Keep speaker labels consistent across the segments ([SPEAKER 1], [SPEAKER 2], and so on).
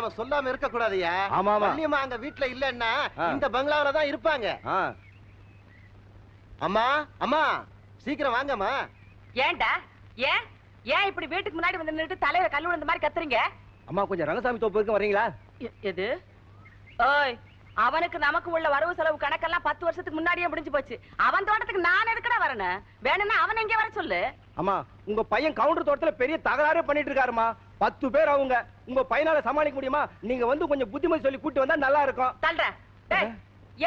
[SPEAKER 1] நாம சொல்லாம இருக்க கூடாதுயா
[SPEAKER 2] ஆமா, ஆமா.
[SPEAKER 1] வள்ளியம்மா அங்க வீட்ல இல்லன்னா. இந்த பங்களாவில தான் இருப்பாங்க. அம்மா அம்மா சீக்கிரம் வாங்கம்மா.
[SPEAKER 3] ஏன்டா? ஏன்? ஏன் இப்படி வீட்டுக்கு முன்னாடி வந்து நின்னுட்டு தலையில கல் விழுந்த மாதிரி கத்துறீங்க?
[SPEAKER 2] அம்மா கொஞ்சம் ரங்கசாமி தோப்பு வரைக்கும் வரீங்களா?
[SPEAKER 3] எது? ஓய் அவனுக்கு நமக்கு உள்ள வரவு செலவு கணக்கெல்லாம் பத்து வருஷத்துக்கு முன்னாடியே முடிஞ்சு போச்சு. அவன் தோட்டத்துக்கு நான் எதுக்குடா வரணும் வேணும்னா அவன் எங்க வர சொல்லு.
[SPEAKER 2] அம்மா உங்க பையன் கவுண்டர் தோட்டத்துல பெரிய தகராறே பண்ணிட்டு இருக்காருமா பத்து பேர் அவங்க உங்க பையனால சமாளிக்க முடியுமா? நீங்க வந்து கொஞ்சம் புத்திமதி சொல்லி கூட்டி வந்தா நல்லா இருக்கும்.
[SPEAKER 3] தல்ற டேய்,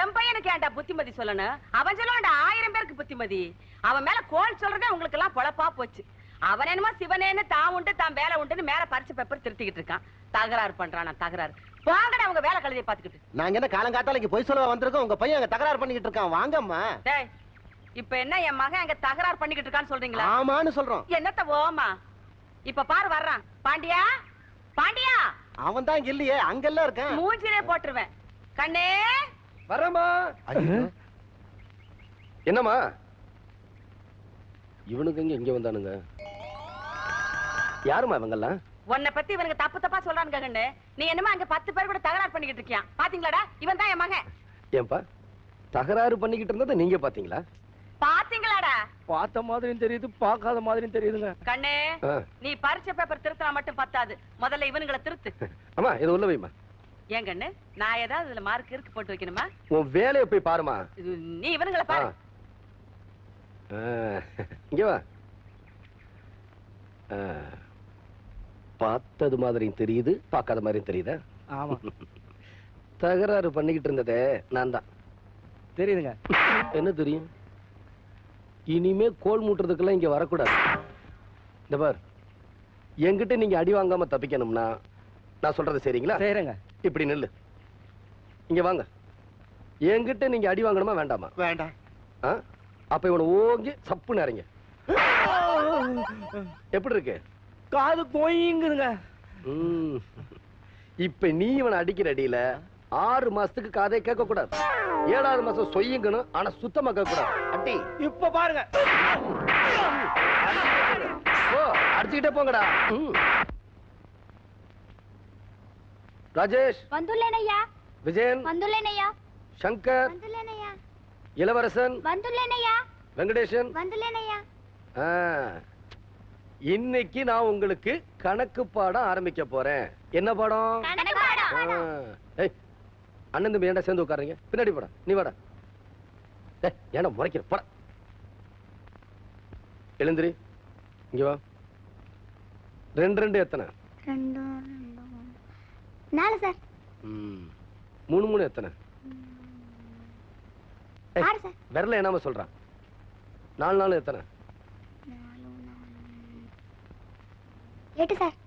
[SPEAKER 3] என் பையனுக்கு ஏன்டா புத்திமதி சொல்லணும்? அவன் சொல்லுவான்டா ஆயிரம் பேருக்கு புத்திமதி. அவன் மேல கோல் சொல்றதே உங்களுக்கு எல்லாம் பொழப்பா போச்சு. அவன் என்னமோ சிவனேன்னு தான் உண்டு தான் வேலை உண்டுன்னு மேல பறிச்சு பேப்பர் திருத்திக்கிட்டு இருக்கான். தகராறு பண்றான் தகராறு. வாங்கடா அவங்க வேலை கழுதியை பாத்துக்கிட்டு
[SPEAKER 1] நாங்க என்ன காலங்காத்தால இங்க பொய் சொல்ல வந்திருக்கோம்? உங்க பையன் அங்க தகராறு பண்ணிக்கிட்டு இருக்கான். வாங்கம்மா.
[SPEAKER 3] டேய் இப்ப என்ன என் மகன் அங்க தகராறு பண்ணிக்கிட்டு இருக்கான்னு சொல்றீங்களா?
[SPEAKER 1] ஆமான்னு சொல்றோம்.
[SPEAKER 3] என்னத்த ஓமா? இப்ப பாரு வர்றான். பாண்டியா? பாண்டியா?
[SPEAKER 1] அவன் தான் இல்லையே அங்கெல்லாம் இருக்கான்.
[SPEAKER 3] மூஞ்சிலே போட்டுருவேன். கண்ணே!
[SPEAKER 2] வரமா.
[SPEAKER 4] என்னம்மா? இவனுக்கு எங்க இங்க வந்தானுங்க? யாரும்மா இவங்கெல்லாம்?
[SPEAKER 3] உன்னை பத்தி இவனுக்கு தப்பு தப்பா சொல்றானுங்க கண்ணு. நீ என்னமா அங்க பத்து பேர் கூட தகராறு பண்ணிக்கிட்டு இருக்கியான் பாத்தீங்களாடா? இவன் தான் என் மகன்.
[SPEAKER 4] ஏன்பா? தகராறு பண்ணிக்கிட்டு இருந்ததை நீங்க பாத்தீங்களா?
[SPEAKER 3] பாத்தீங்களாடா?
[SPEAKER 2] பார்த்த மாதிரியும் தெரியுது பார்க்காத மாதிரியும் தெரியுதுங்க.
[SPEAKER 3] கண்ணே. நீ பரிச்சை பேப்பர் திருத்தினா மட்டும் பத்தாது. முதல்ல இவனுங்களை திருத்து.
[SPEAKER 4] அம்மா இது உள்ள வைமா
[SPEAKER 3] ஏன் கண்ணு நான் ஏதாவது இதுல மார்க் இருக்கு போட்டு வைக்கணுமா?
[SPEAKER 4] உன் வேலையை போய் பாருமா
[SPEAKER 3] இது நீ இவனுங்களை பாரு.
[SPEAKER 4] இங்க வா. பார்த்தது மாதிரியும் தெரியுது பார்க்காத மாதிரியும் தெரியுதா?
[SPEAKER 2] ஆமா.
[SPEAKER 4] தகராறு பண்ணிக்கிட்டு இருந்ததே நான் தான்.
[SPEAKER 2] தெரியுதுங்க.
[SPEAKER 4] என்ன தெரியும்? இனிமே கோல் மூட்டுறதுக்கெல்லாம் இங்க வரக்கூடாது. இந்த பார் என்கிட்ட நீங்க அடி வாங்காம தப்பிக்கணும்னா நான் சொல்றது சரிங்களா?
[SPEAKER 2] செய்யறேங்க
[SPEAKER 4] இப்படி நில்லு. இங்க வாங்க. என்கிட்ட நீங்க அடி வாங்கணுமா வேண்டாமா?
[SPEAKER 1] வேண்டாம்.
[SPEAKER 4] ஆ? அப்ப இவனை ஓங்கி சப்பு நிறைங்க எப்படி இருக்கு?
[SPEAKER 2] காது கோயிங்குதுங்க
[SPEAKER 4] ம். இப்ப நீ இவனை அடிக்கிற அடியில ஆறு மாசத்துக்கு காதை கேட்க கூடாது ஏழாவது மாசம் சொய்யுங்கணும் ஆனா சுத்தமா கேட்க கூடாது அடி
[SPEAKER 2] இப்ப பாருங்க.
[SPEAKER 4] ஓ அடிச்சுக்கிட்டே போங்கடா. ராஜேஷ்.
[SPEAKER 5] வந்துள்ளேனையா.
[SPEAKER 4] விஜயன்.
[SPEAKER 5] வந்துள்ளேனையா.
[SPEAKER 4] சங்கர்.
[SPEAKER 5] வந்துள்ளேனையா.
[SPEAKER 4] இளவரசன்.
[SPEAKER 5] வந்துள்ளேனையா.
[SPEAKER 4] வெங்கடேசன்
[SPEAKER 5] வந்துள்ளேனையா.
[SPEAKER 4] ஆ. இன்னைக்கு நான் உங்களுக்கு கணக்கு பாடம் ஆரம்பிக்க போறேன். என்ன பாடம்? அண்ணன் தம்பி ஏன்டா சேர்ந்து உட்காருங்க பின்னாடி போடா நீ வாடா. ஏன்டா முறைக்கிற? போடா. எழுந்திரி. இங்க வா. ரெண்டு ரெண்டு எத்தனை?
[SPEAKER 5] நாலு சார்.
[SPEAKER 4] மூணு மூணு எத்தனை? விரல என்னாம சொல்றான்? நாலு நாலு எத்தனை?
[SPEAKER 5] எட்டு சார்.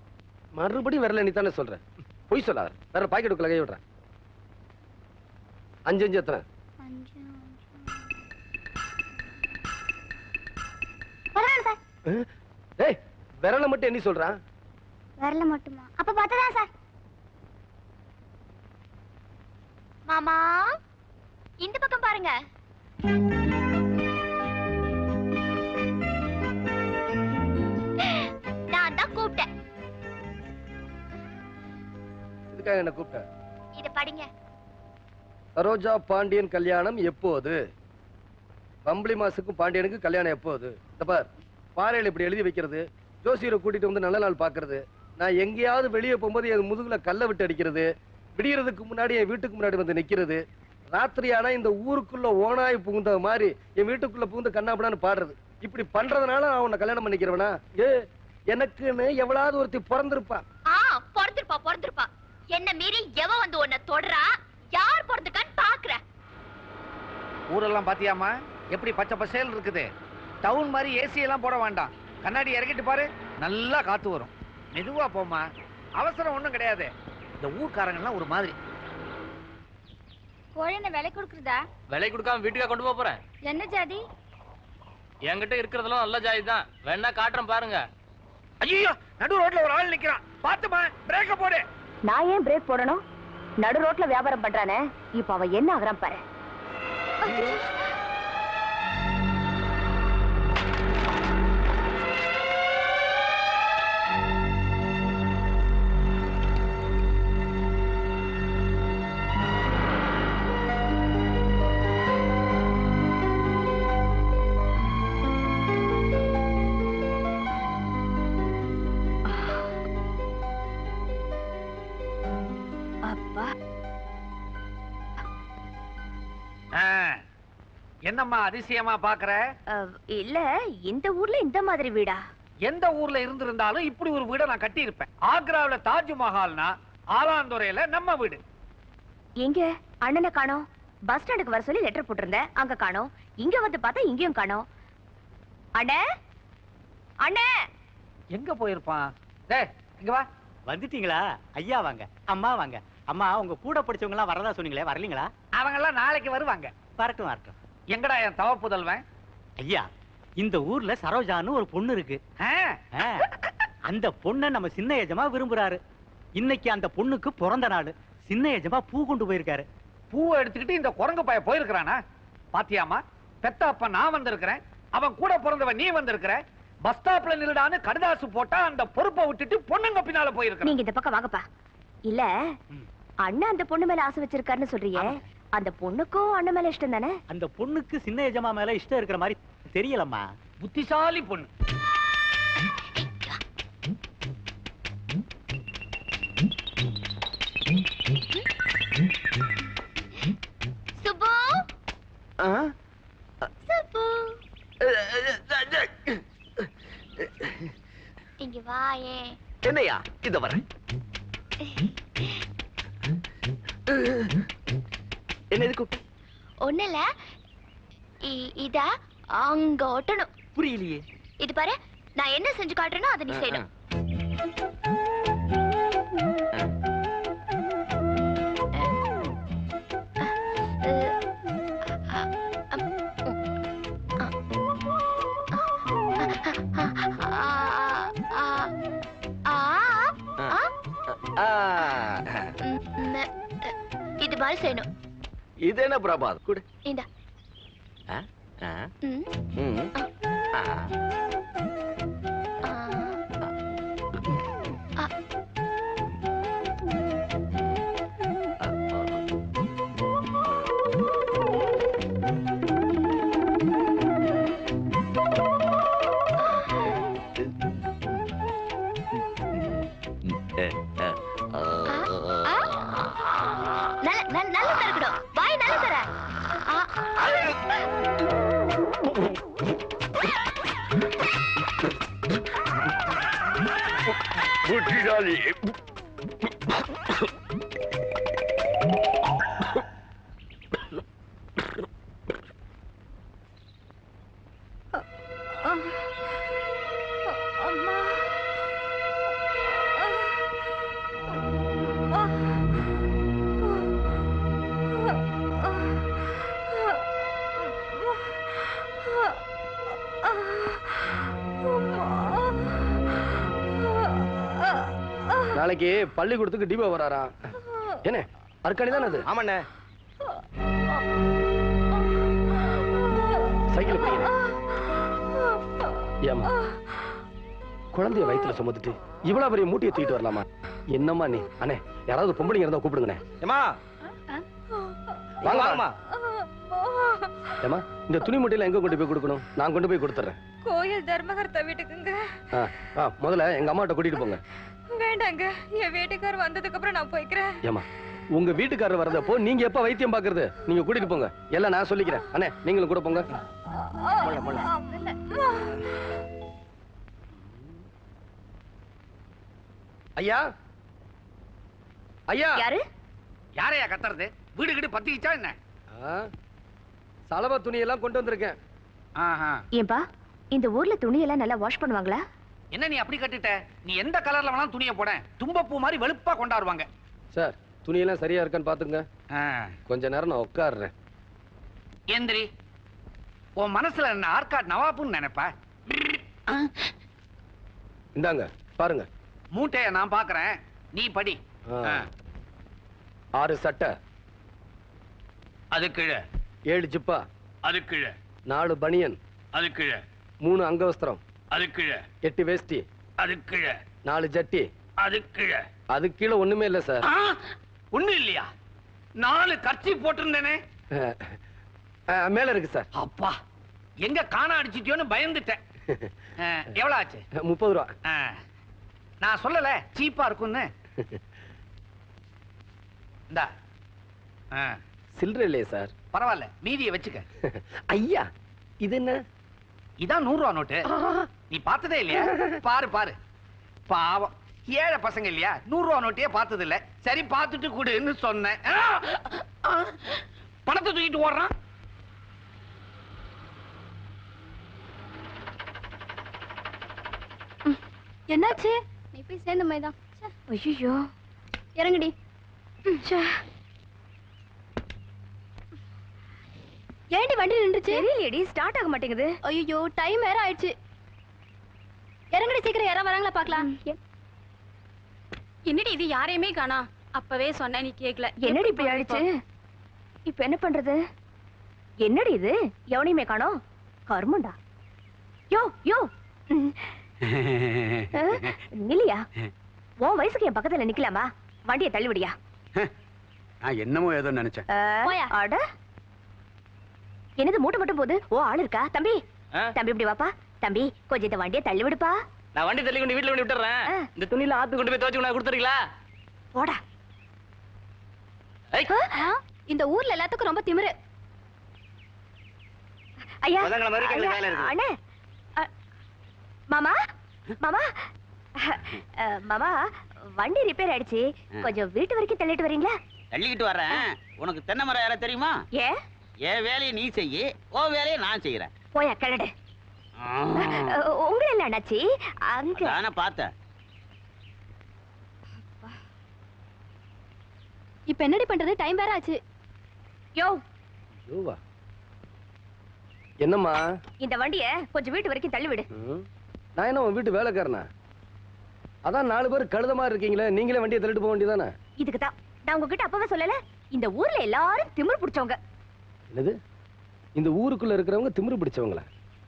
[SPEAKER 4] மறுபடியும் விரல நீ தானே சொல்ற? பொய் சொல்லாத. வேற பாக்கெட்டுக்குள்ள கை விடுறேன்.
[SPEAKER 6] பதினாலு சார்.
[SPEAKER 4] ஏய் விரலை மட்டும் எண்ணி சொல்றான்
[SPEAKER 6] வரல மட்டுமா? அப்ப பத்ததான் சார்? மாமா இந்த பக்கம் பாருங்க. நான் தான் கூப்பிட்டேன்.
[SPEAKER 4] இதுக்காக என்ன கூப்பிட்டேன்
[SPEAKER 6] இத படிங்க.
[SPEAKER 4] சரோஜா பாண்டியன் கல்யாணம் எப்போது? பம்பளி மாசுக்கும் பாண்டியனுக்கும் கல்யாணம் எப்போது? இந்த பார் பாறையில் இப்படி எழுதி வைக்கிறது ஜோசியரை கூட்டிட்டு வந்து நல்ல நாள் பார்க்கறது நான் எங்கேயாவது வெளியே போகும்போது என் முதுகுல கல்லை விட்டு அடிக்கிறது விடியறதுக்கு முன்னாடி என் வீட்டுக்கு முன்னாடி வந்து நிக்கிறது ராத்திரி ஆனா இந்த ஊருக்குள்ள ஓனாய் புகுந்த மாதிரி என் வீட்டுக்குள்ள புகுந்து கண்ணாப்படான்னு பாடுறது. இப்படி பண்றதுனால நான் உன்னை கல்யாணம் பண்ணிக்கிறவனா? ஏ எனக்குன்னு எவ்வளவு ஒருத்தி பிறந்திருப்பா.
[SPEAKER 6] ஆ பொறந்திருப்பா என்ன மீறி எவ வந்து உன்னை தொடரா யார் பொறந்துக்கான்னு பாக்குறேன்
[SPEAKER 7] ஊரெல்லாம் பாத்தியாமா எப்படி பச்சை பசேல் இருக்குது. டவுன் மாதிரி ஏசி எல்லாம் போட வேண்டாம். கண்ணாடி இறக்கிட்டு பாரு நல்லா காத்து வரும். மெதுவா போம்மா. அவசரம் ஒண்ணும் கிடையாது. இந்த ஊர்க்காரங்கெல்லாம் ஒரு மாதிரி.
[SPEAKER 6] கோழின விலை கொடுக்குறதா?
[SPEAKER 8] விலை கொடுக்காம வீட்டுக்கா கொண்டு போப் போறேன்.
[SPEAKER 6] என்ன ஜாதி?
[SPEAKER 8] என்கிட்ட இருக்கிறதெல்லாம் நல்ல ஜாதி தான். வேணா காட்டுறேன் பாருங்க.
[SPEAKER 7] ஐயோ நடு ரோட்ல ஒரு ஆள் நிக்கிறான். பாத்துமா பிரேக்க போடு.
[SPEAKER 5] நான் ஏன் பிரேக் போடணும்? நடு ரோட்ல வியாபாரம் பண்றானே. இப்ப அவன் என்ன ஆகுறான் பாரு.
[SPEAKER 7] என்னம்மா அதிசயமா பாக்குற?
[SPEAKER 5] இல்ல இந்த ஊர்ல இந்த மாதிரி வீடா?
[SPEAKER 7] எந்த ஊர்ல இருந்திருந்தாலும் இப்படி ஒரு வீடை நான் கட்டி இருப்பேன் ஆக்ராவுல தாஜ்மஹால்னா ஆலாந்துறையில நம்ம வீடு.
[SPEAKER 5] எங்க? அண்ணனை காணோம். பஸ் ஸ்டாண்டுக்கு வர சொல்லி லெட்டர் போட்டிருந்தேன். அங்க காணோம். இங்க வந்து பார்த்தா இங்கேயும் காணோம். அண்ணே? அண்ணே?
[SPEAKER 7] எங்க போயிருப்பான்? டேய் இங்க வா.
[SPEAKER 9] வந்துட்டீங்களா? ஐயா வாங்க அம்மா வாங்க. அம்மா உங்க கூட படிச்சவங்க எல்லாம் வரதா சொன்னீங்களே வரலீங்களா?
[SPEAKER 7] அவங்க எல்லாம் நாளைக்கு வருவாங்க.
[SPEAKER 9] வரட்டும் வரட்டும்.
[SPEAKER 7] எங்கடா என் தவ புதல்வன்
[SPEAKER 9] ஐயா இந்த ஊர்ல சரோஜான்னு ஒரு பொண்ணு இருக்கு. அந்த பொண்ணை நம்ம சின்ன எஜமா விரும்புறாரு. இன்னைக்கு அந்த பொண்ணுக்கு பிறந்த நாள். சின்ன எஜமா பூ கொண்டு போயிருக்காரு.
[SPEAKER 7] பூவை எடுத்துக்கிட்டு இந்த குரங்கு பைய போயிருக்கிறானா? பாத்தியாமா பெத்த அப்ப நான் வந்திருக்கிறேன். அவன் கூட பிறந்தவன் நீ வந்திருக்கிற. பஸ் ஸ்டாப்ல நில்லுடான்னு கடுதாசு போட்டா அந்த பொறுப்பை விட்டுட்டு பொண்ணுங்க பின்னால போயிருக்க
[SPEAKER 5] நீங்க இந்த பக்கம் வாங்கப்பா. இல்ல
[SPEAKER 9] ம்.
[SPEAKER 5] அண்ணன் அந்த பொண்ணு மேல ஆசை வச்சிருக்காருன்னு சொல்றியே. அந்த பொண்ணுக்கும் அண்ணன் மேல இஷ்டம் தானே?
[SPEAKER 9] அந்த பொண்ணுக்கு சின்ன எஜமா மேல இஷ்டம் இருக்கிற மாதிரி தெரியலம்மா.
[SPEAKER 7] புத்திசாலி பொண்ணு.
[SPEAKER 6] சுப்பு? சுப்பு? இங்க வாயே
[SPEAKER 10] என்னையா? இத வரேன்.
[SPEAKER 6] இது என்ன
[SPEAKER 10] பிரபாத் கூட
[SPEAKER 6] இந்த ம், ஆ. ஆ.
[SPEAKER 5] அம்மா
[SPEAKER 4] நாளைக்கு பள்ளிக்கூடத்துக்கு டிபோ வராரா என்ன? அர்க்காணி தானே அது?
[SPEAKER 2] ஆமாண்ணே.
[SPEAKER 4] சைக்கிள் போய் ஏமா குழந்தைய வயித்துல சுமந்துட்டு இவ்வளவு பெரிய மூட்டையை தூக்கிட்டு வரலாமா? என்னம்மா நீ? அண்ணே யாராவது பொம்பளைங்க இருந்தா கூப்பிடுங்கண்ணே.
[SPEAKER 2] ஏமா
[SPEAKER 4] வாங்க
[SPEAKER 2] வாங்கம்மா.
[SPEAKER 4] ஏமா இந்த துணி மூட்டையில எங்க கொண்டு போய் கொடுக்கணும்? நான் கொண்டு போய் கொடுத்துறேன்
[SPEAKER 11] கோயில் தர்மகர்த்தா வீட்டுக்குங்க.
[SPEAKER 4] முதல்ல எங்க அம்மாட்ட கூட்டிட்டு போங்க.
[SPEAKER 11] வேண்டாங்க. என் வீட்டுக்கார் வந்ததுக்கு அப்புறம் நான் போய்க்கிறேன்.
[SPEAKER 4] ஏமா உங்க வீட்டுக்காரர் வரதப்போ நீங்க எப்ப வைத்தியம் பாக்குறது நீங்க கூட்டிட்டு போங்க. எல்லாம் நான் சொல்லிக்கிறேன். அண்ணே நீங்களும் கூட போங்க. ஐயா? ஐயா?
[SPEAKER 5] யாரு?
[SPEAKER 7] யாரையா கத்துறது? வீடு கிட்ட பத்திக்கிச்சா என்ன?
[SPEAKER 4] சலவை துணியெல்லாம் கொண்டு வந்திருக்கேன்.
[SPEAKER 7] ஆஹா.
[SPEAKER 5] ஏன்பா இந்த ஊர்ல துணியெல்லாம் நல்லா வாஷ் பண்ணுவாங்களா?
[SPEAKER 7] என்ன நீ அப்படி கட்டிட்ட? நீ எந்த கலர்ல வேணாலும் துணியை போட. தும்பப்பூ மாதிரி வெளுப்பா கொண்டாடுவாங்க.
[SPEAKER 4] சார் துணியெல்லாம் சரியா இருக்கான்னு பாத்துங்க
[SPEAKER 7] ஆ.
[SPEAKER 4] கொஞ்ச நேரம் நான் உட்காடுறேன்
[SPEAKER 7] எந்திரி உன் மனசுல என்ன ஆர்காட் நவாப்புன்னு நினைப்ப?
[SPEAKER 4] இந்தாங்க பாருங்க.
[SPEAKER 7] மூட்டைய நான் பாக்குறேன். நீ படி.
[SPEAKER 4] ஆறு சட்டை.
[SPEAKER 7] அது கீழே.
[SPEAKER 4] ஏழு ஜிப்பா.
[SPEAKER 7] அது கீழே.
[SPEAKER 4] நாலு பனியன்.
[SPEAKER 7] அது கீழே.
[SPEAKER 4] மூணு அங்கவஸ்திரம்.
[SPEAKER 7] அது கீழே.
[SPEAKER 4] எட்டு வேஷ்டி.
[SPEAKER 7] அது கீழே.
[SPEAKER 4] நாலு ஜட்டி.
[SPEAKER 7] அது கீழே.
[SPEAKER 4] அது கீழே ஒண்ணுமே இல்ல சார்.
[SPEAKER 7] ஒண்ணு இல்லையா? நாலு கர்ச்சி போட்டிருந்தேனே.
[SPEAKER 4] மேல இருக்கு சார்.
[SPEAKER 7] அப்பா எங்க காண அடிச்சிட்டியோன்னு பயந்துட்டேன். எவ்வளவு ஆச்சு
[SPEAKER 4] முப்பது ரூபா.
[SPEAKER 7] நான் சொல்லல சீப்பா இருக்கும்னு. இந்தா.
[SPEAKER 4] சில்லறை இல்லையே சார்.
[SPEAKER 7] பரவாயில்ல மீதியை வச்சுக்க.
[SPEAKER 4] ஐயா இது என்ன?
[SPEAKER 7] இதான் நூறு ரூபா நோட்டு நீ பார்த்ததே இல்லையா? பாரு பாரு. பாவம். ஏழை பசங்க இல்லையா? நூறு ரூபா நோட்டையே பார்த்தது இல்ல சரி பார்த்துட்டு கொடுன்னு சொன்னேன்! பணத்தை தூக்கிட்டு ஓடுறான்.
[SPEAKER 5] என்னாச்சு? நீ போய் சேர்ந்த மாதிரி தான். ஐயோ இறங்குடி. ஏண்டி வண்டி நின்றுச்சு? தெரியலையடி ஸ்டார்ட் ஆக மாட்டேங்குது. ஐயோ டைம் வேற ஆயிடுச்சு. இறங்குடி சீக்கிரம் யாரா வராங்களா பார்க்கலாம்.
[SPEAKER 11] என்னடி இது யாரையுமே காணா. அப்பவே சொன்னேன் நீ கேக்கல.
[SPEAKER 5] என்னடி இப்படி ஆயிடுச்சு? இப்ப என்ன பண்றது? என்னடி இது? எவனையுமே காணோம். கர்மண்டா. யோ யோ. நில்லியா? உன் வயசுக்கு என் பக்கத்துல நிக்கலாமா? வண்டியை தள்ளி விடியா
[SPEAKER 12] நான் என்னமோ ஏதோ நினைச்சேன்.
[SPEAKER 5] அட. என்னது மூட்டை மட்டும் போகுது? ஓ ஆள் இருக்கா? தம்பி? தம்பி இப்படி வாப்பா. தம்பி கொஞ்சம் இந்த வண்டியை தள்ளி விடுப்பா.
[SPEAKER 8] நான் வண்டி தள்ளி கொண்டு வீட்டுல கொண்டு விட்டுறேன். இந்த துணியில ஆத்து கொண்டு போய் துவச்சு கொண்டு கொடுத்துறீங்களா?
[SPEAKER 5] போடா. இந்த ஊர்ல எல்லாத்துக்கும் ரொம்ப திமிரு. ஐயா. அண்ணே. மாமா மாமா. மாமா வண்டி ரிப்பேர் ஆயிடுச்சு. கொஞ்சம் வீட்டு வரைக்கும் தள்ளிட்டு வரீங்களா?
[SPEAKER 13] தள்ளிக்கிட்டு வர்றேன். உனக்கு தென்னை மரம் யாரா தெரியுமா?
[SPEAKER 5] ஏ
[SPEAKER 13] என் வேலையை நீ செய்யி உன் வேலையை நான் செய்யறேன்.
[SPEAKER 5] போயா கிளடு. உங்களை இல்ல அண்ணாச்சி அங்க
[SPEAKER 13] தானே பார்த்தேன்.
[SPEAKER 5] இப்ப என்னடி பண்றது? டைம் வேற ஆச்சு. யோ.
[SPEAKER 4] யோவா என்னம்மா?
[SPEAKER 5] இந்த வண்டிய கொஞ்சம் வீட்டு வரைக்கும் தள்ளி விடு?
[SPEAKER 4] நான் என்ன உன் வீட்டு வேலைக்காரனா? அதான் நாலு பேர் கழுத மாதிரி இருக்கீங்களே நீங்களே வண்டியை தள்ளிட்டு போக வேண்டியதானே
[SPEAKER 5] இதுக்கு தான். நான் உங்ககிட்ட அப்பவே சொல்லல இந்த ஊர்ல எல்லாரும் திமிரு பிடிச்சவங்க.
[SPEAKER 4] என்னது? இந்த ஊருக்குள்ள இருக்கிறவங்க திமிரு பிடிச்சவங்களா?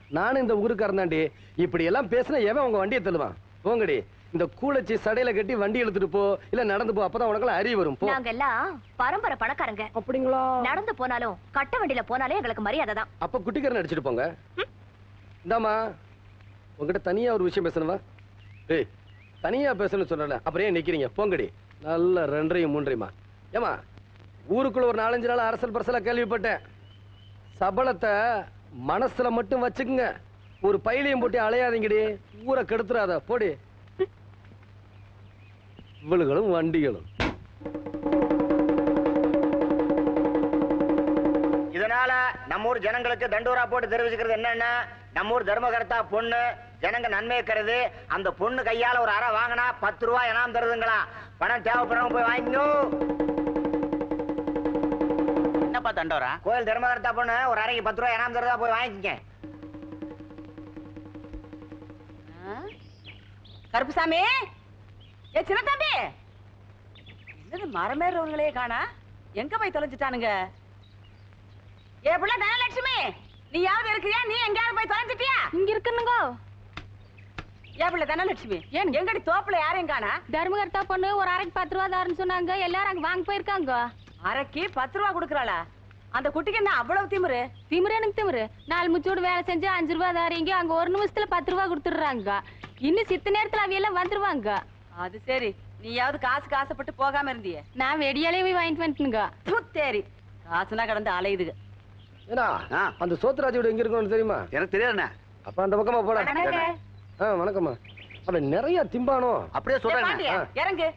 [SPEAKER 4] நானும் இந்த ஊருக்காரன் தாண்டி இப்படி எல்லாம் பேசினா எவன் உங்க வண்டியை தள்ளுவான்? போங்கடி. இந்த கூலச்சி சடையில கட்டி வண்டி இழுத்துட்டு போ. இல்ல நடந்து போ. அப்பதான் உனக்கெல்லாம் அறிவு வரும். போ.
[SPEAKER 5] நாங்க எல்லாம் பரம்பரை பணக்காரங்க.
[SPEAKER 4] அப்படிங்களா?
[SPEAKER 5] நடந்து போனாலும் கட்ட வண்டியில போனாலே எங்களுக்கு மரியாதை தான்.
[SPEAKER 4] அப்ப குட்டிக்காரன் அடிச்சிட்டு போங்க. இந்தாம்மா. உங்ககிட்ட தனியா ஒரு விஷயம் பேசணுமா? ஏய் தனியா பேசணும்னு சொன்னல அப்புறம் ஏன் நிக்கிறீங்க? போங்கடி. நல்ல ரெண்டரையும் மூன்றையுமா? ஏமா ஊருக்குள்ள ஒரு நாலஞ்சு நாள் அரசல் பரசலாக கேள்விப்பட்டேன். சபலத்தை மனசுல மட்டும் வச்சுக்குங்க. ஒரு பையிலையும் போட்டு அலையாதீங்கடி. ஊரை கெடுத்துறாத. போடி. இவளுகளும் வண்டிகளும்.
[SPEAKER 1] இதனால நம்ம ஊர் ஜனங்களுக்கு தண்டூரா போட்டு தெரிவிச்சுக்கிறது என்னன்னா நம்ம ஊர் தர்மகர்த்தா பொண்ணு ஜனங்க நன்மையை கருது. அந்த பொண்ணு கையால ஒரு அறை வாங்கினா பத்து ரூபாய் இனாம் தருதுங்களா? பணம் தேவைப்படுறவங்க போய் வாங்கிக்கோ.
[SPEAKER 13] என்னப்பா தண்டோரா?
[SPEAKER 1] கோயில் தர்மகர்த்தா பொண்ணு ஒரு அரைக்கு பத்து ரூபாய் இனாம் தருதா போய் வாங்கிக்கங்க.
[SPEAKER 3] கருப்புசாமி? ஏ சின்ன தம்பி என்னது மரமேறவங்களே காணா? எங்க போய் தொலைஞ்சிட்டானுங்க? ஏ புள்ள தனலட்சுமி! நீயாவது இருக்கிறியா நீ எங்கேயாவது போய் தொலைஞ்சிட்டியா?
[SPEAKER 5] இங்க இருக்குனுங்க
[SPEAKER 3] ஏ புள்ள தனலட்சுமி
[SPEAKER 5] ஏன்?
[SPEAKER 3] எங்கடி தோப்புல யாரையும் காணா?
[SPEAKER 5] தர்மகர்த்தா பொண்ணு ஒரு அரைக்கு பத்து ரூபா தாருன்னு சொன்னாங்க. எல்லாரும் அங்க வாங்க போயிருக்காங்க.
[SPEAKER 3] அரைக்கு பத்து ரூபா கொடுக்கறாளா. அந்த குட்டிக்கு என்ன அவ்வளவு திமிரு?
[SPEAKER 5] திமிரு எனக்கு திமிரு. நாலு முச்சோடு வேலை செஞ்சு அஞ்சு ரூபா தாரீங்க அங்க ஒரு நிமிஷத்துல பத்து ரூபா கொடுத்துடுறாங்க. இன்னும் சித்த நேரத்துல அவையெல்லாம் வந்துருவாங்க.
[SPEAKER 3] அது சரி. நீயாவது காசுக்கு ஆசைப்பட்டு போகாம இருந்தியே.
[SPEAKER 5] நான் வெடியாலே போய் வாங்கிட்டு வந்துட்டுங்க
[SPEAKER 3] தேரி. காசுனா கடந்து அலையுதுங்க
[SPEAKER 4] ஏன்னா அந்த சோத்துராஜ் வீடு எங்க இருக்கும்னு தெரியுமா?
[SPEAKER 7] எனக்கு தெரியாதுண்ணே.
[SPEAKER 4] அப்ப அந்த பக்கமா போட. ஆ வணக்கம்மா. அவன் நிறைய திம்பானோ?
[SPEAKER 7] அப்படியே சொல்றேன்
[SPEAKER 3] இறங்கு.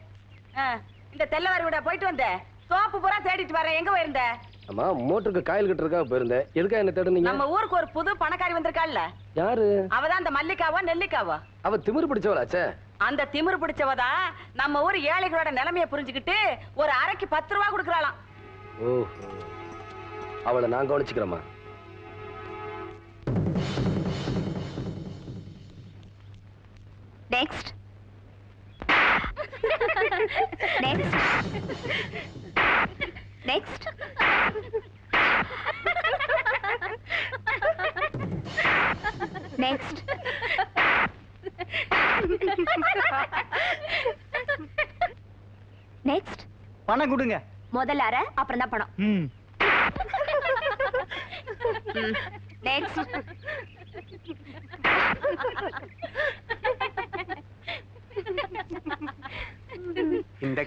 [SPEAKER 3] இந்த தெல்லவாரி விட போயிட்டு வந்த. சோப்பு பூரா தேடிட்டு வரேன் எங்க போயிருந்த?
[SPEAKER 4] அம்மா மோட்டருக்கு காயில் கட்டுறதுக்காக போயிருந்தேன். எதுக்கா என்ன தேடுனீங்க?
[SPEAKER 3] நம்ம ஊருக்கு ஒரு புது பணக்காரி வந்திருக்காள்ல.
[SPEAKER 4] யாரு?
[SPEAKER 3] அவதான் அந்த மல்லிகாவா நெல்லிக்காவா?
[SPEAKER 4] அவ திமிரு பிடிச்சவளாச்சே.
[SPEAKER 3] அந்த திமிரு பிடிச்சவதான் நம்ம ஊர் ஏழைகளோட நிலைமைய புரிஞ்சுக்கிட்டு ஒரு அரைக்கு பத்து ரூபா கொடுக்கறாளாம்.
[SPEAKER 4] ஓஹோ. அவளை நான் கவனிச்சுக்கிறேம்மா.
[SPEAKER 5] Next next next next next
[SPEAKER 9] பணம் கொடுங்க.
[SPEAKER 5] முதல்ல அரை அப்புறம் தான் பணம். நெக்ஸ்ட்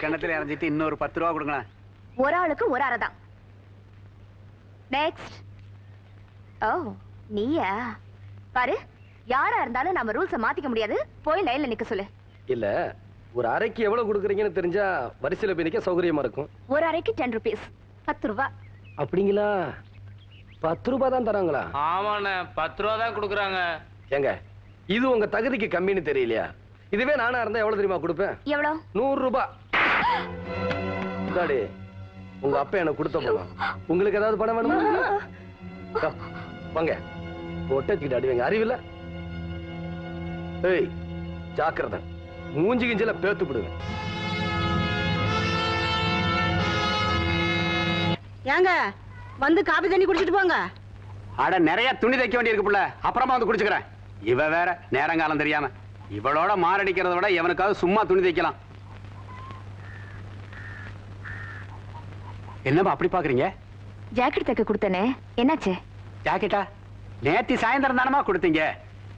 [SPEAKER 12] கணத்துல இறஞ்சிட்டு இன்னொரு பத்து ரூபா கொடுங்களேன்.
[SPEAKER 5] ஒரு ஆளுக்கு ஒரு அரை தான். நெக்ஸ்ட் ஓ நீயா? பாரு யாரா இருந்தாலும் நம்ம ரூல்ஸ மாத்திக்க முடியாது. போய் லைன்ல நிக்க சொல்லு.
[SPEAKER 4] இல்ல ஒரு அறைக்கு எவ்வளவு கொடுக்குறீங்கன்னு தெரிஞ்சா வரிசையில போய் நிக்க சௌகரியமா இருக்கும்.
[SPEAKER 5] ஒரு அரைக்கு டென் ருபீஸ் பத்து ரூபா.
[SPEAKER 4] அப்படிங்களா? பத்து ரூபாய் தான் தராங்களா?
[SPEAKER 8] ஆமாண்ணே பத்து ரூபா தான் கொடுக்குறாங்க.
[SPEAKER 4] ஏங்க இது உங்க தகுதிக்கு கம்மின்னு தெரியலையா? இதுவே நானா இருந்தா எவ்வளவு தெரியுமா கொடுப்பேன்?
[SPEAKER 5] எவ்வளவு
[SPEAKER 4] நூறு ரூபாய் இந்தாடி உங்க அப்பா எனக்கு கொடுத்த பணம். உங்களுக்கு ஏதாவது பணம் வேணுமா? வாங்க. ஒட்டச்சுக்கிட்டு அடிவீங்க. அறிவில்ல? ஏய் ஜாக்கிரதை. மூஞ்சி கிஞ்சில பேத்து விடுங்க
[SPEAKER 3] ஏங்க வந்து காபி தண்ணி குடிச்சிட்டு போங்க.
[SPEAKER 12] அட நிறைய துணி தைக்க வேண்டியிருக்கு புள்ள. அப்புறமா வந்து குடிச்சுக்கிறேன். இவ வேற நேரங்காலம் தெரியாம. இவளோட மாரடிக்கிறத விட எவனுக்காவது சும்மா துணி தைக்கலாம். என்னப்பா அப்படி பாக்குறீங்க?
[SPEAKER 5] ஜாக்கெட் தைக்க கொடுத்தனே என்னாச்சு?
[SPEAKER 12] ஜாக்கெட்டா? நேத்தி சாயந்தரம் தானமா கொடுத்தீங்க.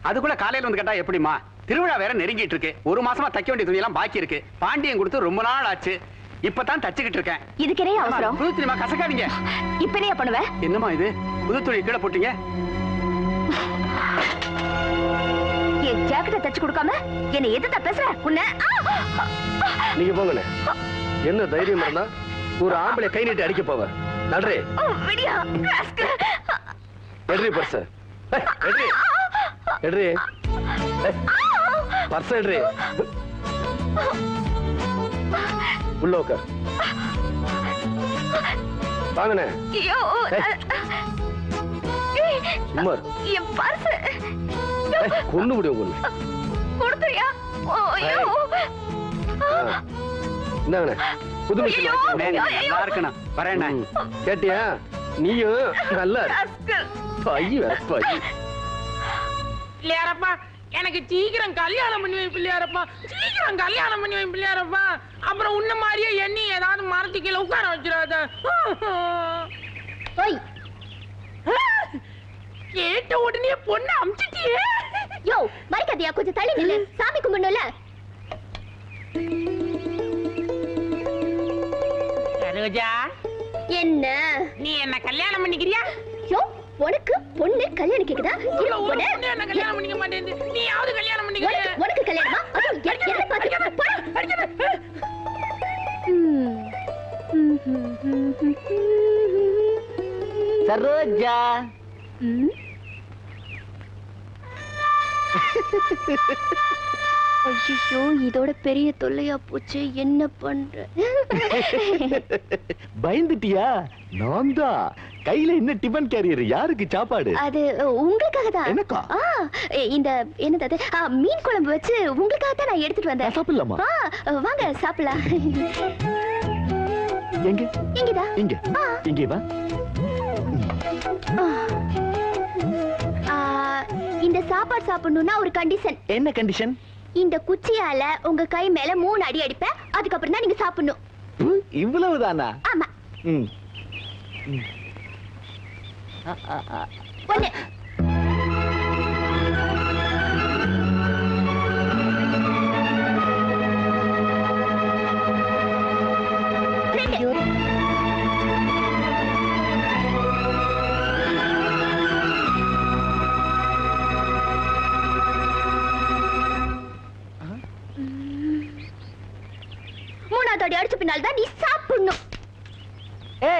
[SPEAKER 12] அதுக்குள்ள காலையில வந்து கேட்டா எப்படிமா திருவிழா வேற நெருங்கிட்டு இருக்கு. ஒரு மாசமா தைக்க வேண்டிய துணி எல்லாம் பாக்கி இருக்கு. பாண்டியன் கொடுத்து ரொம்ப நாள் ஆச்சு. இப்பதான் தச்சுக்கிட்டு இருக்கேன்.
[SPEAKER 5] இதுக்கு என்ன அவசரம்?
[SPEAKER 12] புது துணிமா கசக்காதீங்க.
[SPEAKER 5] இப்ப என்ன பண்ணுவ?
[SPEAKER 12] என்னம்மா இது? புது துணி கீழே போட்டீங்க.
[SPEAKER 5] என் ஜாக்கெட்டை தச்சு கொடுக்காம என்ன எதுதான் பேசுற? உன்னை!
[SPEAKER 4] நீங்க போங்கண்ணே என்ன தைரியம் இருந்தா ஒரு ஆம்பளை கை நீட்டி அடிக்க போவ
[SPEAKER 5] rascal.
[SPEAKER 4] எட்ரி பர்ஸ் எட்ரி. எட்ரி. பர்ஸ் எட்ரி. உள்ள உட்கார் வாங்கண்ணே. சும்மா.
[SPEAKER 5] என் பர்ஸ்
[SPEAKER 4] கொன்னு முடியும் கொன்னு
[SPEAKER 5] கொடுத்துறியா?
[SPEAKER 4] புது மிஷின்
[SPEAKER 5] ஐயோ.
[SPEAKER 12] அண்ணே, நீ நல்லா இருக்கணும். வரேண்ணே.
[SPEAKER 4] கேட்டியா? நீயும் நல்லா இரு. வேற
[SPEAKER 14] பிள்ளையாரப்பா எனக்கு சீக்கிரம் கல்யாணம் பண்ணி வை பிள்ளையாரப்பா. சீக்கிரம் கல்யாணம் பண்ணி வை பிள்ளையாரப்பா. அப்புறம் உன்ன மாதிரியே எண்ணி ஏதாவது மரத்து கீழே உட்கார வச்சிடாத.
[SPEAKER 5] ஓய்
[SPEAKER 14] கேட்ட உடனே பொண்ணு அமிச்சிட்டியே.
[SPEAKER 5] யோ மறைக்காதியா கொஞ்சம் தள்ளி நில்லு. சாமி கும்பிடணும்ல.
[SPEAKER 14] சரோஜா
[SPEAKER 5] என்ன?
[SPEAKER 14] நீ என்ன கல்யாணம் பண்ணிக்கிறியா?
[SPEAKER 5] யோ உனக்கு பொண்ணு கல்யாணம் கேக்குதா?
[SPEAKER 14] என்ன கல்யாணம் பண்ணிக்க மாட்டேங்குது? நீ யாவது கல்யாணம்
[SPEAKER 5] உனக்கு அதுவும் என்ன.
[SPEAKER 13] சரோஜா.
[SPEAKER 5] ம். ஐயோ இதோட பெரிய தொல்லையா போச்சு என்ன பண்ற?
[SPEAKER 10] பயந்துட்டியா? நான் தான். கையில என்ன டிபன் கேரியர் யாருக்கு சாப்பாடு?
[SPEAKER 5] அது உங்களுக்காக தான்.
[SPEAKER 10] எனக்கா?
[SPEAKER 5] இந்த என்னது அது? மீன் குழம்பு வச்சு உங்களுக்காக தான் நான் எடுத்துட்டு வந்தேன்.
[SPEAKER 10] சாப்பிடலாமா?
[SPEAKER 5] வாங்க சாப்பிடலாம்.
[SPEAKER 10] எங்க?
[SPEAKER 5] இங்கதா
[SPEAKER 10] இங்க. இங்கே வா.
[SPEAKER 5] இந்த சாப்பாடு சாப்பிடணும்னா ஒரு கண்டிஷன்
[SPEAKER 10] என்ன கண்டிஷன்
[SPEAKER 5] இந்த குச்சியால உங்க கை மேல மூணு அடி அடிப்பேன் அதுக்கப்புறம் தான் நீங்க சாப்பிடணும்.
[SPEAKER 10] இவ்வளவுதானா?
[SPEAKER 5] ஆமா.
[SPEAKER 10] ம்.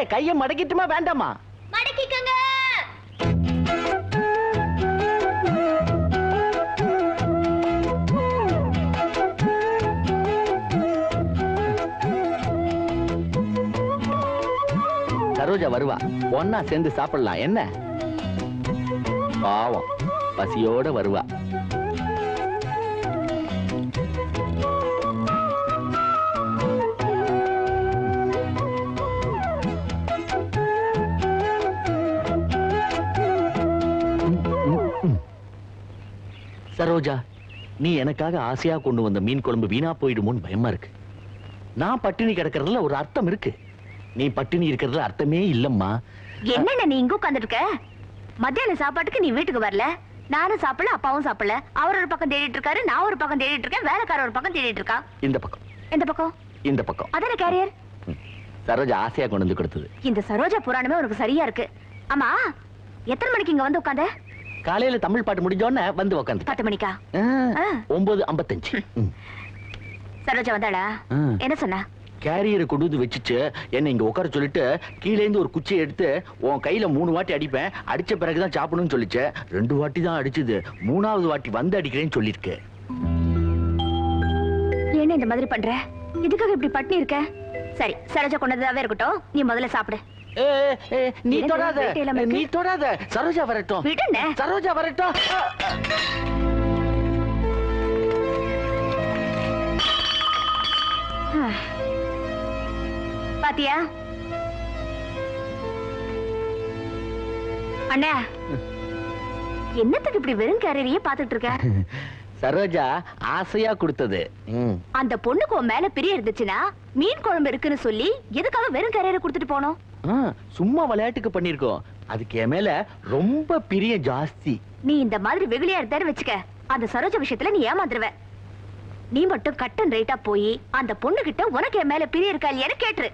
[SPEAKER 10] கைய மடக்கிட்டுமா வேண்டாமா?
[SPEAKER 5] மடக்கிக்கங்க.
[SPEAKER 10] சரோஜா வருவா. ஒன்னா சேர்ந்து சாப்பிடலாம். என்ன? பாவம். பசியோட வருவா. சரோஜா நீ எனக்காக ஆசையா கொண்டு வந்த மீன் குழம்பு வீணா போயிடுமோன்னு பயமா இருக்கு. நான் பட்டினி கிடக்கிறதுல ஒரு அர்த்தம் இருக்கு. நீ பட்டினி இருக்கிறதுல அர்த்தமே இல்லம்மா.
[SPEAKER 5] என்னென்ன நீ இங்க உட்கார்ந்து இருக்க? மத்தியான சாப்பாட்டுக்கு நீ வீட்டுக்கு வரல. நானும் சாப்பிடல அப்பாவும் சாப்பிடல. அவர் ஒரு பக்கம் தேடிட்டு இருக்காரு நான் ஒரு பக்கம் தேடிட்டு இருக்கேன் வேலைக்காரர் ஒரு பக்கம் தேடிட்டு இருக்கா
[SPEAKER 10] இந்த பக்கம்.
[SPEAKER 5] எந்த பக்கம்?
[SPEAKER 10] இந்த பக்கம்.
[SPEAKER 5] அதான கேரியர்
[SPEAKER 10] சரோஜா ஆசையா கொண்டு வந்து கொடுத்தது.
[SPEAKER 5] இந்த சரோஜா புராணமே உனக்கு சரியா இருக்கு. ஆமா எத்தனை மணிக்கு இங்க வந்து உட்காந்த?
[SPEAKER 10] காலையில தமிழ் பாட்டு முடிஞ்சோடனே வந்து உக்காந்து.
[SPEAKER 5] பத்து மணிக்கா?
[SPEAKER 10] ஒன்பது ஐம்பத்தஞ்சு.
[SPEAKER 5] சரோஜா வந்தாளா. என்ன சொன்னா?
[SPEAKER 10] கேரியரை கொண்டு வந்து வச்சுச்சு என்னை இங்க உட்கார சொல்லிட்டு கீழே இருந்து ஒரு குச்சியை எடுத்து உன் கையில மூணு வாட்டி அடிப்பேன். அடிச்ச பிறகுதான் சாப்பிடணும்னு சொல்லிச்சு. ரெண்டு வாட்டி தான் அடிச்சது. மூணாவது வாட்டி வந்து அடிக்கிறேன்னு சொல்லிருக்கு
[SPEAKER 5] என்ன இந்த மாதிரி பண்ற? இதுக்காக இப்படி பட்டினி இருக்க? சரி சரோஜா கொண்டதாவே இருக்கட்டும். நீ முதல்ல சாப்பிடு.
[SPEAKER 10] நீ தொடாத? நீ தொடாத. சரோஜா வரட்டும். சரோஜா வரட்டும்.
[SPEAKER 5] பாத்தியா? அண்ணா. என்னத்துக்கு இப்படி வெறும் கேரியரையே பாத்துட்டு இருக்க?
[SPEAKER 10] சரோஜா ஆசையா கொடுத்தது.
[SPEAKER 5] அந்த பொண்ணுக்கு உன் மேல பிரிய இருந்துச்சுன்னா மீன் குழம்பு இருக்குன்னு சொல்லி எதுக்காக வெறும் கேரியரை கொடுத்துட்டு போனோம்?
[SPEAKER 10] சும்மா விளையாட்டுக்கு பண்ணிருக்கோம். அதுக்கு என் மேல ரொம்ப பிரிய ஜாஸ்தி.
[SPEAKER 5] நீ இந்த மாதிரி வெகுளியா இருந்தாரு வச்சுக்க. அந்த சரோஜா விஷயத்துல நீ ஏமாந்துருவ. நீ மட்டும் கட்டன் ரைட்டா போய் அந்த பொண்ணு கிட்ட உனக்கு என் மேல பிரிய இருக்கா இல்லையான்னு கேட்டுரு.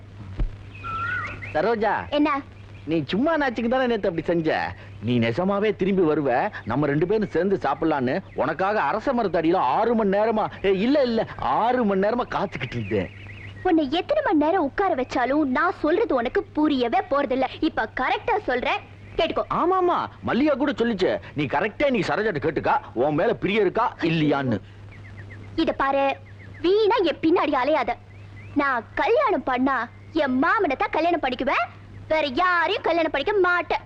[SPEAKER 10] சரோஜா
[SPEAKER 5] என்ன?
[SPEAKER 10] நீ சும்மா நாச்சுக்கு தானே நேத்து அப்படி செஞ்ச? நீ நெசமாவே திரும்பி வருவ. நம்ம ரெண்டு பேரும் சேர்ந்து சாப்பிடலான்னு உனக்காக அரச மரத்தடியில ஆறு மணி நேரமா இல்ல இல்ல ஆறு மணி நேரமா காத்துக்கிட்டு இருந்தேன்.
[SPEAKER 5] உன்னை எத்தனை மணி நேரம் உட்கார வச்சாலும் நான் சொல்றது உனக்கு புரியவே போறதில்ல. இப்ப கரெக்டா சொல்றேன். கேட்டுக்கோ.
[SPEAKER 10] ஆமாமா மல்லிகா கூட சொல்லிச்சு. நீ கரெக்டா நீ சரோஜாட்ட கேட்டுக்கா உன் மேல பிரிய இருக்கா இல்லையான்னு.
[SPEAKER 5] இத பாரு வீணா என் பின்னாடி அலையாத. நான் கல்யாணம் பண்ணா என் மாமனை தான் கல்யாணம் பண்ணிக்குவேன். வேற யாரையும் கல்யாணம் பண்ணிக்க மாட்டேன்.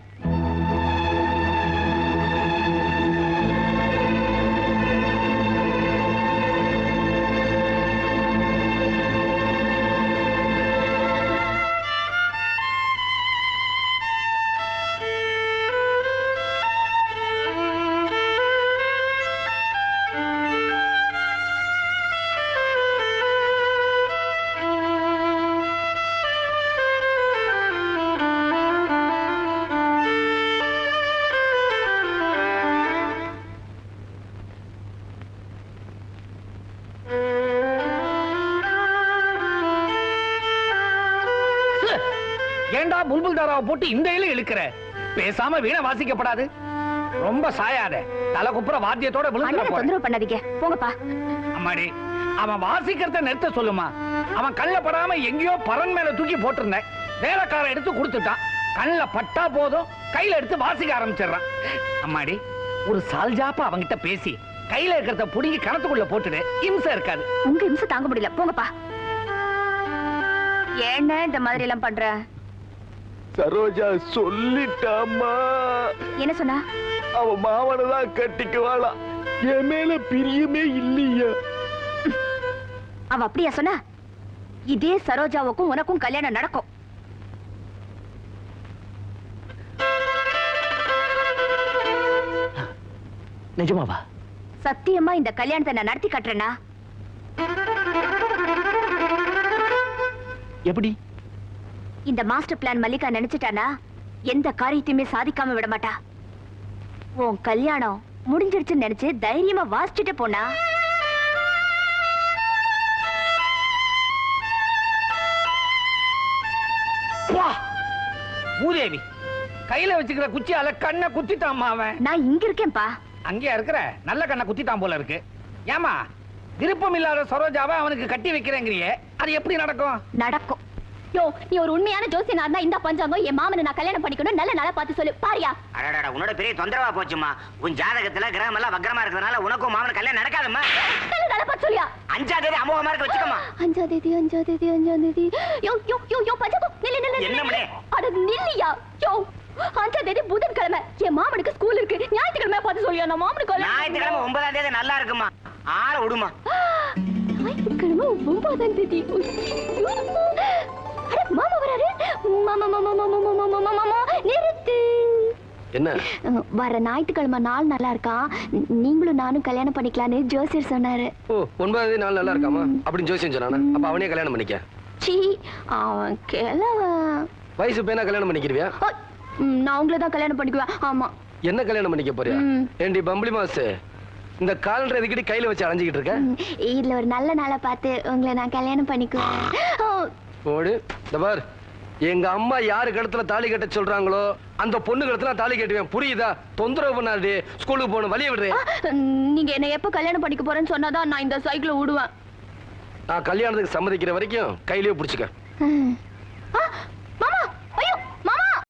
[SPEAKER 7] போட்டு இந்த இலை இழுக்கிற. பேசாம வீணை வாசிக்கப்படாது. ரொம்ப சாயாத. தலை குப்புற வாத்தியத்தோட
[SPEAKER 5] தொந்தரவு பண்ணாதீங்க. போங்கப்பா.
[SPEAKER 7] அம்மாடி அவன் வாசிக்கிறத நிறுத்த சொல்லுமா. அவன் கல்ல படாம எங்கேயோ பரன் மேல தூக்கி போட்டிருந்தேன். வேலைக்காரன் எடுத்து கொடுத்துட்டான். கண்ணுல பட்டா போதும். கையில எடுத்து வாசிக்க ஆரம்பிச்சிடுறான். அம்மாடி ஒரு சால்ஜாப்பா அவங்கிட்ட பேசி கையில இருக்கிறத புடுங்கி கணத்துக்குள்ள போட்டுடு. இம்சை இருக்காது.
[SPEAKER 6] உங்க இம்சை தாங்க முடியல. போங்கப்பா. என்ன இந்த மாதிரி எல்லாம் பண்ற?
[SPEAKER 10] சரோஜா சொல்லிட்டாமா
[SPEAKER 6] என்ன சொன்னா?
[SPEAKER 10] அவ மாவனை தான் கட்டிக்குவாளா. என் மேல பிரியமே இல்லையா.
[SPEAKER 6] அவ அப்படியா சொன்னா? இதே சரோஜாவுக்கும் உனக்கும் கல்யாணம் நடக்கும்.
[SPEAKER 10] நிஜமாவா?
[SPEAKER 6] சத்தியமா இந்த கல்யாணத்தை நான் நடத்தி காட்டுறேன்னா
[SPEAKER 10] எப்படி?
[SPEAKER 6] இந்த மாஸ்டர் பிளான் மல்லிகா நினைச்சிட்டானா? எந்த காரியத்தையுமே சாதிக்காம விட மாட்டா உன் கல்யாணம் முடிஞ்சிருச்சுன்னு நினைச்சு தைரியமா வாசிச்சுட்டு போனா?
[SPEAKER 7] வா மூதேவி கையில வச்சுக்கிற குச்சியால கண்ணை குத்திட்டாமா அவன்.
[SPEAKER 6] நான் இங்க இருக்கேன்பா
[SPEAKER 7] அங்கேயா இருக்கிற? நல்ல கண்ணை குத்திட்டான் போல இருக்கு. ஏமா விருப்பம் இல்லாத சரோஜாவை அவனுக்கு கட்டி வைக்கிறேங்கிறியே. அது எப்படி நடக்கும்?
[SPEAKER 6] நடக்கும். யோ நீ ஒரு உண்மையான ஜோசியனா இருந்தா இந்த பஞ்சாங்கம் என் மாமனை நான் கல்யாணம் பண்ணிக்கணும் நல்ல நாளா பார்த்து சொல்லு. பாரியா.
[SPEAKER 1] அடடா உன்னோட பெரிய தொந்தரவா போச்சுமா உன் ஜாதகத்துல கிரகம் எல்லாம் வக்கரமா இருக்கிறதுனால உனக்கும் மாமன் கல்யாணம் நடக்காதம்மா.
[SPEAKER 6] நல்ல நாளா பார்த்து சொல்லியா.
[SPEAKER 1] அஞ்சாம் தேதி அமோகமா இருக்க வச்சுக்கோமா
[SPEAKER 6] அஞ்சாம் தேதி அஞ்சாம் தேதி அஞ்சாம் தேதி. யோ யோ யோ யோ பஞ்சாங்கம் நில்லு நில்லு
[SPEAKER 1] என்ன
[SPEAKER 6] நில்லு.
[SPEAKER 1] மணி?
[SPEAKER 6] அட நில்லியா. யோ அஞ்சாம் தேதி புதன்கிழமை. என் மாமனுக்கு ஸ்கூல் இருக்கு. ஞாயிற்றுக்கிழமை பார்த்து சொல்லியா நான் மாமனுக்கு கல்யாணம்
[SPEAKER 1] ஞாயிற்றுக்கிழமை ஒன்பதாம் தேதி நல்லா இருக்குமா ஆள விடுமா
[SPEAKER 6] ஞாயிற்றுக்கிழமை ஒன்பதாம் தேதி. மாமா வராரு. மாமா மாமா மாமா மாமா மாமா மாமா நிறுத்து.
[SPEAKER 4] என்ன?
[SPEAKER 6] வர ஞாயிற்றுக்கிழமை நாள் நல்லா இருக்கான் ந- நீங்களும் நானும் கல்யாணம் பண்ணிக்கலான்னு ஜோசியர் சொன்னாரு.
[SPEAKER 4] ஓ ஒன்பதாவது நாள் நல்லா இருக்காமா? அப்படின்னு ஜோசியம் சொன்னானா? அப்ப அவனே கல்யாணம் பண்ணிக்க.
[SPEAKER 6] சீ அவன் கிழவன்
[SPEAKER 4] வயசு பையனா கல்யாணம்
[SPEAKER 6] ம், நான் உங்களை தான் கல்யாணம் பண்ணிக்குவேன். ஆமா.
[SPEAKER 4] என்ன கல்யாணம் பண்ணிக்க போறியா. ஏண்டி பம்பளி மாசு? இந்த காலண்டர் எதுக்கடி கையில வச்சு அலைஞ்சிக்கிட்டு இருக்க?
[SPEAKER 6] இதுல ஒரு நல்ல நாளை பார்த்து உங்களை நான் கல்யாணம் பண்ணிக்குவேன். ஓ,
[SPEAKER 4] ஓடு இந்த பார் எங்க அம்மா யாரு கழுத்துல தாலி கட்ட சொல்றாங்களோ அந்த பொண்ணு கழுத்துல நான் தாலி கட்டுவேன். புரியுதா? தொந்தரவு பண்ணாடி ஸ்கூலுக்கு போகணும் வழிய விடுறேன்.
[SPEAKER 6] நீங்க என்ன எப்ப கல்யாணம் பண்ணிக்க போறேன்னு சொன்னாதான் நான் இந்த சைக்கிளை விடுவேன்
[SPEAKER 4] நான் கல்யாணத்துக்கு சம்மதிக்கிற வரைக்கும் கையிலேயே பிடிச்சிக்க.